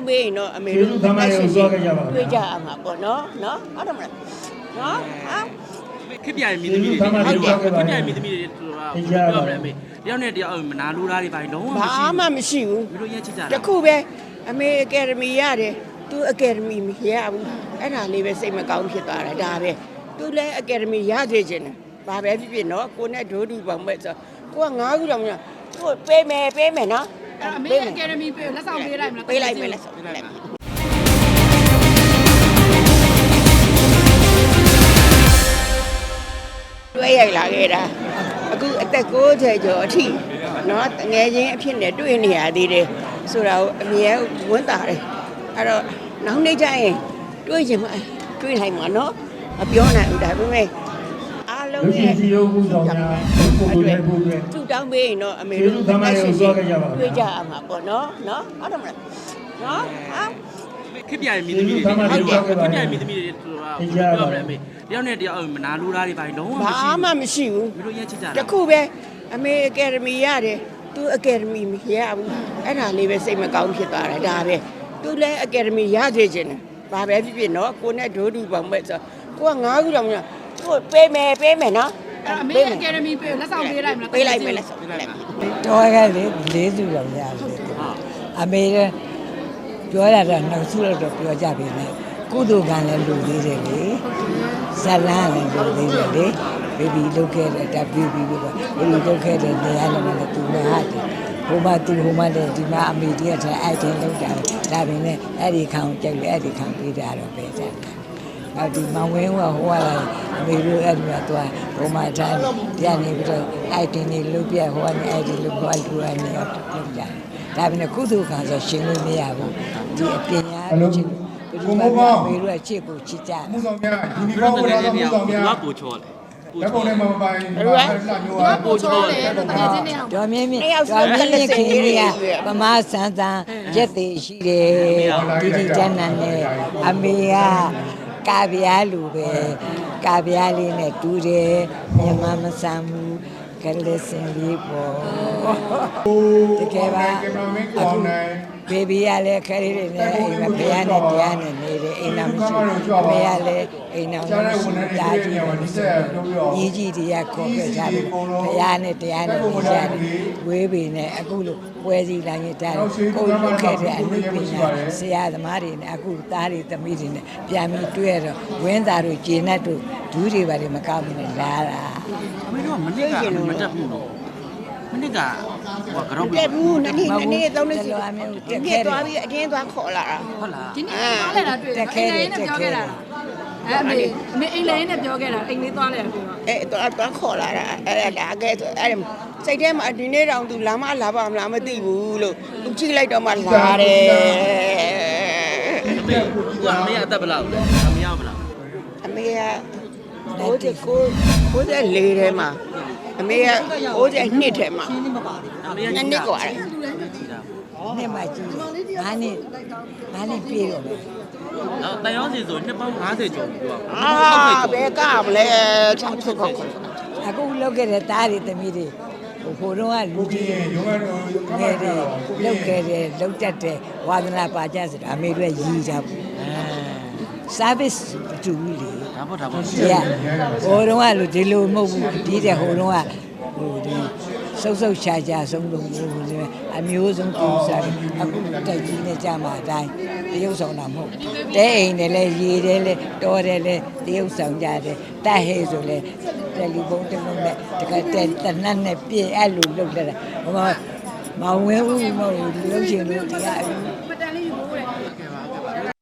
င်းပေးရင်တော့အမေတို့ကျေးဇူးသမားတွေကိုစွာခဲ့ကြပါခင်ဗျာတွေ့ကြအောင်ပါပေါ့နော်နော်ဟုတ်တယ်မလားနော်ဟာခစ်ပြရဲ့မိသမီးတွေဟုတ်တယ်ခစ်ပြရဲ့မိသမီးတွေဆိုတာပြောပြမယ်အမေတယောက်နဲ့တယောက်မနာလိုလားတွေပါလုံးဝဘာမရှိမှမရှိဘူးဘူးမလို့ရက်ချစ်ကြတတာခုပဲအမေအကယ်ဒမီရတယ်သူအကယ်ဒမီမရဘူးအဲ့ဒါလေးပဲစိတ်မကောင်းဖြစ်သွားတာဒါပဲသူလည်းအကယ်ဒမီရသေးခြင်းတယ်ဘာပဲဖြစ်ဖြစ်နော်ကိုနဲ့ဒိုးတူပေါင်းမဲ့ဆိုကိုကငါးခုတော့မရကိုပေးမယ်ပေးမယ်နော် အဲ့အမေအကယ်ဒမီပေးလက်ဆောင်ပေးလိုက်မလား ပေးလိုက်မယ်လက်ဆောင်ပေးလိုက်မယ်တွေ့ရိုက်လာခဲ့တာအခုအသက်60ကျော်အထိเนาะငယ်ချင်းအဖြစ်နဲ့တွေ့နေရသေးတယ်ဆိုတာကိုအမြဲဝန်းတာတယ်အဲ့တော့နောက်နေ့ကျရင်တွေ့ချင်မှတွေ့နိုင်မှာเนาะမပြောနိုင်ဘူးဒါပေမဲ့အား လုံးလူရှိရဲ့စီရုံးမှုဆောင်များပုဂ္ဂိုလ်ရဲ့ပုဂ္ဂိုလ်သူတောင်းပေးရင်တော့အမေတို့ကျေးဇူးသမားတွေကိုစွာခဲ့ကြပါခင်ဗျာတွေ့ကြအောင်ပါပေါ့နော်နော်ဟုတ်တယ်မလားနော်ဟာခစ်ပြရဲ့မိသမီးတွေကျေးဇူးသမားတွေခစ်ဟုတ်ကဲ့ပါပြရဲ့မိသမီးတွေဆိုတာပြောပြမယ်အမေတယောက်နဲ့တယောက်မနာလိုလားတွေပါလုံးဝဘာမရှိမှဘူးမရှိဘူးမလို့ရက်ချစ်ကြတာတခုပဲအမေအကယ်ဒမီရတယ်သူအကယ်ဒမီမရဘူးအဲ့ဒါလေးပဲစိတ်မကောင်းဖြစ်သွားတာဒါပဲသူလည်းအကယ်ဒမီရသေးခြင်းတယ်ဘာပဲဖြစ်ဖြစ်နော်ကိုနဲ့ဒိုးတူပေါင်းမဲ့ဆိုကိုကငါးခုတော့မရ ကိုပေးမယ်ပေးမယ်နော်အဲ့အမေအကယ်ဒမီပေးလက်ဆောင်ပေးလိုက်မလားပေးလိုက်မယ်လက်ဆောင်ပေးလိုက်မယ်တော်ကလေလေးစုတော့ရတယ်အမေကပြောရတာနောက်စုတော့ပြောကြပြီလေကုသိုလ်ကံလည်းလူသေးတယ်လေဇလန်းလည်းလူသေးတယ်လေဘေဘီလုတ်ခဲ့တယ်ဒါဘေဘီပဲဘေဘီလုတ်ခဲ့တယ်နေရာလည်းလည်းသူလည်းဟာတယ်ဟိုမှာသူဟိုမှာလည်းဒီမှာအမေတည်းကအဲ့တင်လောက်တာဒါပင်လည်းအဲ့ဒီခံကြိုက်လေအဲ့ဒီခံပေးတာတော့ပဲကြတယ် နောက်ဒီမဝင်းကဟိုကလည်းအမေတို့အဲ့ဒီမှာသွားဟိုမှာတိုင်းပြန်နေပြီးတော့အဲ့တင်နေလုတ်ပြဟိုကနေအဲ့ဒီလုတ်ဟိုလူကနေတော့လုတ်ကြတယ်ဒါပေမဲ့ကုသိုလ်ကံဆိုရှင်လို့မရဘူးဒီအပညာချစ်ကိုမိုးကောင်းမေတို့ကချစ်ကိုချစ်ကြတယ်မှုဆောင်များယူနီဘဖောယ်င်းဝလိုတ်လဲလာနေမှုရဆောင်ဘူးများကပိုချောလေလက်ပုံထဲမှာမပိုင်ဘာလဲလှမျိုးอ่ะပိုချောလေတကယ်ချင်းနေအောင်တော်မြင့်မြင့်တော်မြင့်မြင့်ခင်ကြီးကပမာဆန်းဆန်းရက်သေးရှိတယ်ဒီဒီတန်းနန်းနဲ့အမေက ကာဗျာလူပဲကာဗျာလေးနဲ့တူတယ်မြမမဆမ်းဘူးကလေးစင်လေးပေါ့တကယ်ပါကင်မရာမန်ကိုအောင်နိုင် ဘေဘီကလည်းခရီးတွေနဲ့အိမ်မှာဘုရားနဲ့တရားနဲ့နေတယ်အိမ်နာမရှိဘူးဘုရားလည်းအိမ်နာကျန်မတဲ့ရှိဝန်ထမ်းတွေဘူးတာတွေ့ကြီးနေရတယ်မှာဒီဆက်ပြောပြအောင်ညီကြီးတရားခေါ်ခဲ့ကြတယ်ဘုရားနဲ့တရားနဲ့နေကြတယ်ဝေးပေနဲ့အခုလိုပွဲစည်းလိုက်ရင်တာကိုယ်လုပ်ခဲ့တဲ့အမှုပညာဆရာသမားတွေနဲ့အခုသားတွေသမီးတွေနဲ့ပြန်ပြီးတွေ့ရတော့ဝင်းသားတို့ဂျင်းတ်တို့ဒူးတွေဘာတွေမကောင်းဘူးနဲ့လာတာအမေတို့ကမနစ်ကမတက်ဘူးနော် မနစ်ကဟိုကတော့တက်ဘူးနှစ်နေ့နှစ်နေ့သုံးနေ့စီဒီလိုအမျိုးဒီတက်နေ့ခဲ့တယ်သွားပြီးအတင်းသွားခေါ်လာတာဟုတ်လားဒီနေ့သွားလဲတာတွေ့တယ်အိမ်လေးနဲ့ပြောခဲ့တာအဲ့အမေအမေအိမ်လေးနဲ့ပြောခဲ့တာအိမ်လေးသွားလဲတာတွေ့တော့အဲတော့တော့ခေါ်လာတာအဲ့ဒါလာခဲ့ဆိုအဲ့စိတ်ထဲမှာဒီနေ့တောင်သူလာမလာပါမလားမသိဘူးလို့သူကြည့်လိုက်တော့မှလာတယ်အမေကအမေကအသက်ဘယ်လောက်လဲအမေရဘယ်လောက်အမေက69 94ထဲမှာ အမေက92ထဲမှာ အမေက နှစ်နှစ်กว่าတယ် နှစ်မှကြည့်ငါးနှစ်ငါးနှစ်ပြည့်တော့မယ် အော်တန်ရောစီဆိုနှစ်ပေါင်း50ကျော်ပြီပြော အာဘယ်ကမလဲ6ချက်ခုတ် အခုလောက်ခဲ့တဲ့သားတွေသမီးတွေဟိုဟိုတော့ကလူ ဒီ ကြီး ရုံးကတော့ ငယ်တွေလောက်ခဲ့တယ်လောက်တတ်တယ်ဝါသနာပါကြဆိုတာအမေတို့ရည်ကြဘူးအာ service တူဘူးလေဒါပေါ့ဒါပေါ့ဒီကဟိုတော့ကလူဒီလိုမဟုတ်ဘူးဒီတဲ့ဟိုတော့ကဟိုဒီဆုပ်ဆုပ်ရှာရှာဆုံးလို့ဟိုအမျိုးဆုံးကျူစားတယ်အခုတိုက်ကြီးနဲ့ကြာမှာအတိုင်းတရုပ်ဆောင်တာမဟုတ်တဲအိမ်နဲ့လဲရေတယ်လဲတော်တယ်လဲတရုပ်ဆောင်ကြတယ်တက်ဟဲဆိုလဲတယ်လီဖုန်းတစ်လုံးနဲ့တကယ်တဲ့တနတ်နဲ့ပြည့်အဲ့လိုလုပ်လာတာဟိုမှာမဝင်ဦးမဟုတ်ဘူးလုပ်ချင်လို့တရားမတန်